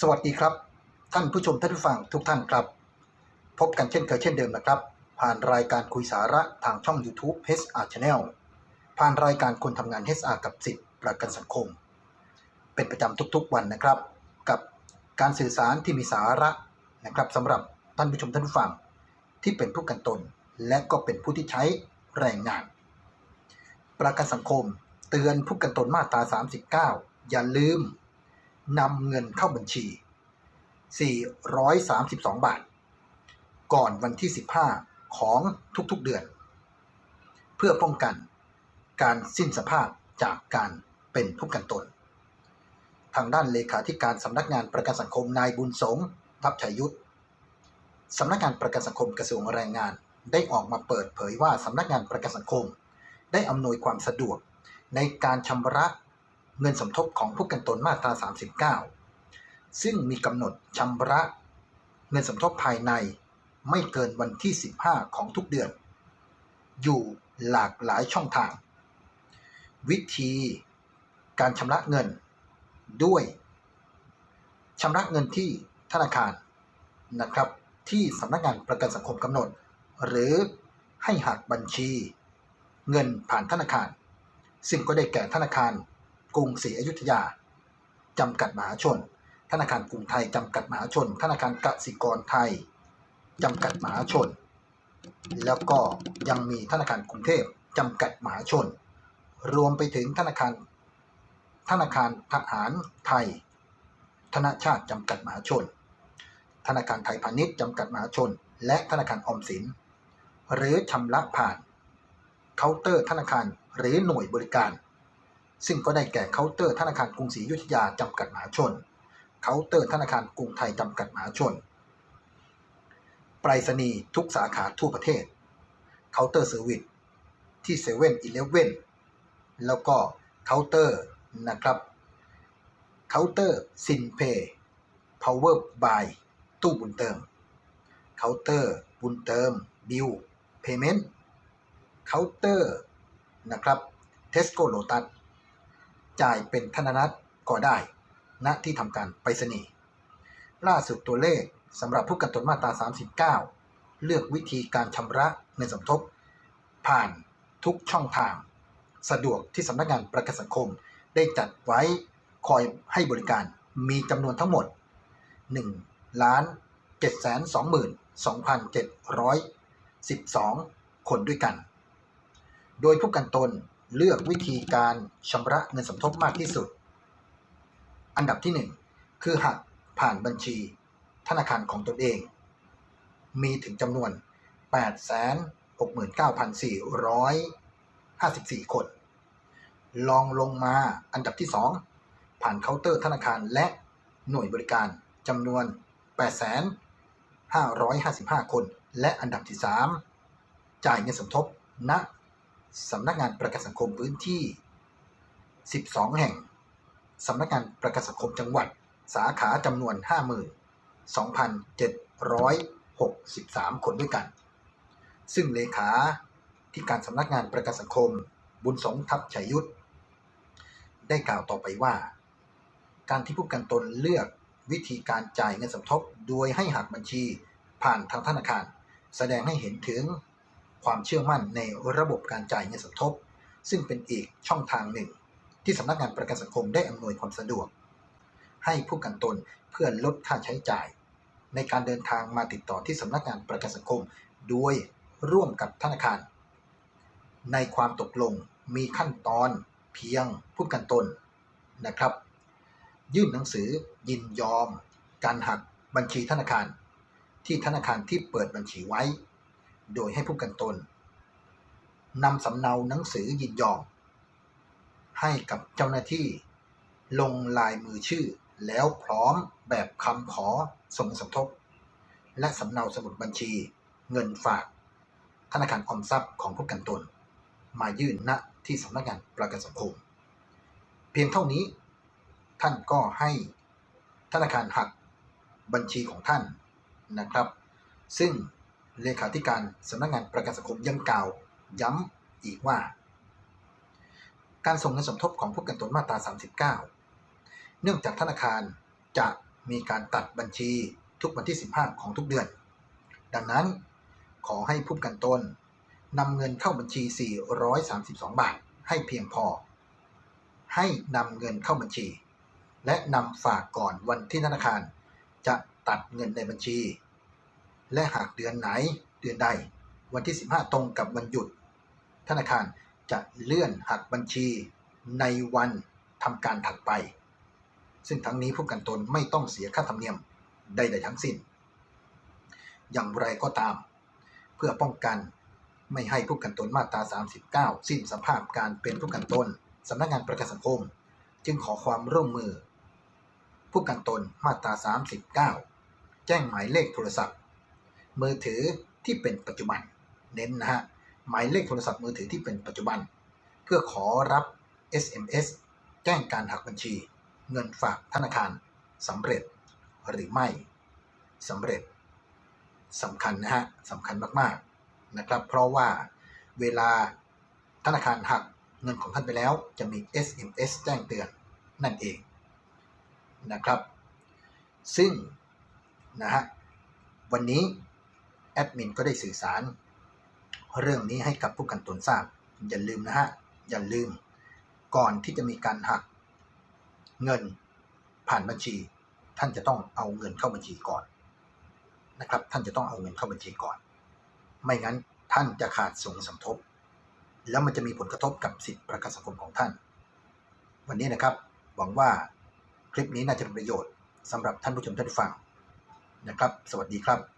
สวัสดีครับ ท่านผู้ชมท่านผู้ฟังทุกท่านครับ พบกันเช่นเคยเช่นเดิมนะครับ ผ่านรายการคุยสาระทางช่อง YouTube HR Channel ผ่านรายการคนทำงาน HR กับสิทธิประกันสังคม เป็นประจำทุกๆวันนะครับ กับการสื่อสารที่มีสาระนะครับสำหรับท่านผู้ชมท่านผู้ฟังที่เป็นผู้กันตน และก็เป็นผู้ที่ใช้แรงงาน ประกันสังคม เตือนผู้กันตนมาตรา 39 อย่าลืม นำเงินเข้าบัญชี 432 บาท ก่อนวันที่ 15 ของทุกๆเดือน เพื่อป้องกันการสิ้นสภาพจากการเป็นผู้กันตน ทางด้านเลขาธิการสำนักงานประกันสังคมนายบุญสงทัพชัยยุทธสำนักงานประกันสังคมกระทรวงแรงงานได้ออกมาเปิดเผยว่าสำนักงานประกันสังคม ได้อำนวยความสะดวกในการชำระ เงินสมทบของผู้กันตนมาตรา 39 ซึ่งมีกำหนดชำระ เงินสมทบภายในไม่เกินวันที่ 15 ของทุกเดือน อยู่หลากหลายช่องทาง วิธีการชำระเงินด้วยชำระเงินที่ธนาคารนะครับ ที่สำนักงานประกันสังคมกำหนด หรือให้หักบัญชี เงินผ่านธนาคาร ซึ่งก็ได้แก่ธนาคาร กรุงศรีอยุธยา จำกัดมหาชน ธนาคารกรุงไทย จำกัดมหาชน ธนาคารกสิกรไทย จำกัดมหาชน แล้วก็ยังมีธนาคารกรุงเทพ จำกัดมหาชน รวมไปถึงธนาคาร ธนาคารทหารไทย ธนาชาติ จำกัดมหาชน ธนาคารไทยพาณิชย์ จำกัดมหาชน และธนาคารออมสิน หรือชำระผ่านเคาน์เตอร์ธนาคารหรือหน่วยบริการ ซึ่งก็ได้แก่เคาน์เตอร์ธนาคารกรุงศรีอยุธยาจำกัดมหาชน เคาน์เตอร์ธนาคารกรุงไทยจำกัดมหาชนไปรษณีย์ทุกสาขาทั่วประเทศ เคาน์เตอร์เซอร์วิสที่เซเว่นอีเลฟเว่นแล้วก็เคาน์เตอร์นะครับ เคาน์เตอร์ซินเพย์พาวเวอร์บายตู้บุญเติม เคาน์เตอร์บุญเติมบิลเพย์เมนต์ เคาน์เตอร์นะครับเทสโก้โลตัส จ่ายเป็นธนนัตก็ได้ ณที่ทำการไปรษณีย์ล่าสุดตัวเลขสำหรับผู้กันตนมาตรา 39 เลือกวิธีการชำระเงินสมทบ ผ่านทุกช่องทาง สะดวกที่สำนักงานประกันสังคม ได้จัดไว้คอยให้บริการมีจำนวนทั้งหมด 1 ล้าน 722,712 คนด้วยกัน โดยผู้กันตน เลือกวิธีการชำระเงินสมทบมากที่สุด อันดับที่ 1 คือหักผ่านบัญชี ธนาคารของตนเอง มีถึงจำนวน 869,454 คน ลองลงมาอันดับที่ 2 ผ่านเคาน์เตอร์ธนาคารและหน่วยบริการจำนวน 8,555 คน และอันดับที่ 3 จ่ายเงินสมทบณ สำนักงานประกันสังคมพื้นที่ 12 แห่ง สำนักงานประกันสังคมจังหวัด สาขาจำนวน 52,763 คนด้วยกัน ซึ่งเลขาที่การสำนักงานประกันสังคม บุญสงทัพชัยยุทธได้กล่าวต่อไปว่า การที่ผู้กันตนเลือกวิธีการจ่ายเงินสมทบ โดยให้หักบัญชีผ่านทางธนาคาร แสดงให้เห็นถึง ความเชื่อมั่นในระบบการจ่ายเงินสมทบ ซึ่งเป็นอีกช่องทางหนึ่ง ที่สำนักงานประกันสังคมได้อำนวยความสะดวก ให้ผู้กันตนเพื่อลดค่าใช้จ่าย ในการเดินทางมาติดต่อที่สำนักงานประกันสังคม โดยร่วมกับธนาคาร ในความตกลงมีขั้นตอนเพียงผู้กันตนนะครับ ยื่นหนังสือยินยอม การหักบัญชีธนาคาร ที่ธนาคารที่เปิดบัญชีไว้ โดยให้ผู้กันตนนำสำเนาหนังสือยินยอม ให้กับเจ้าหน้าที่ ลงลายมือชื่อ แล้วพร้อมแบบคำขอส่งสมทบ และสำเนาสมุดบัญชี เงินฝาก ธนาคารออมทรัพย์ของผู้กันตน มายื่นณที่สำนักงานประกันสังคม เพียงเท่านี้ ท่านก็ให้ธนาคารหักบัญชีของท่านนะครับ ซึ่ง เลขาธิการสำนักงานประกันสังคมยังกล่าว ย้ำอีกว่า การส่งเงินสมทบของผู้กันตนมาตรา 39 เนื่องจากธนาคารจะมีการตัดบัญชีทุกวันที่ 15 ของทุกเดือน ดังนั้นขอให้ผู้กันตนนำเงินเข้าบัญชี 432 บาท ให้เพียงพอ ให้นำเงินเข้าบัญชี และนำฝากก่อนวันที่ธนาคารจะตัดเงินในบัญชี และหากเดือนไหนเดือนใด วันที่ 15 ตรงกับวันหยุด ธนาคารจะเลื่อนหักบัญชีในวันทำการถัดไป ซึ่งทั้งนี้ผู้กันตนไม่ต้องเสียค่าธรรมเนียมใดๆทั้งสิ้น อย่างไรก็ตาม เพื่อป้องกันไม่ให้ผู้กันตนมาตรา 39 สิ้นสภาพการเป็นผู้กันตนสำนักงานประกันสังคม จึงขอความร่วมมือ ผู้กันตนมาตรา 39 แจ้งหมายเลขโทรศัพท์ มือถือที่เป็นปัจจุบัน เน้นนะฮะหมายเลขโทรศัพท์มือถือที่เป็นปัจจุบัน เพื่อขอรับ SMS แจ้งการหักบัญชี เงินฝากธนาคารสำเร็จหรือไม่สำเร็จสำคัญนะฮะสำคัญมากๆนะครับ เพราะว่าเวลาธนาคารหักเงินของท่านไปแล้วจะมี SMS แจ้งเตือนนั่นเองนะครับ ซึ่งนะฮะวันนี้ แอดมินก็ได้สื่อสาร เรื่องนี้ให้กับผู้กันตนทราบ อย่าลืมนะฮะ อย่าลืม ก่อนที่จะมีการหัก เงินผ่านบัญชี ท่านจะต้องเอาเงินเข้าบัญชีก่อนนะครับ ท่านจะต้องเอาเงินเข้าบัญชีก่อน ไม่งั้นท่านจะขาดส่งสมทบ แล้วมันจะมีผลกระทบกับสิทธิประกันสังคมของท่าน วันนี้นะครับ หวังว่าคลิปนี้น่าจะเป็นประโยชน์สำหรับท่านผู้ชมท่านฟังนะครับ สวัสดีครับ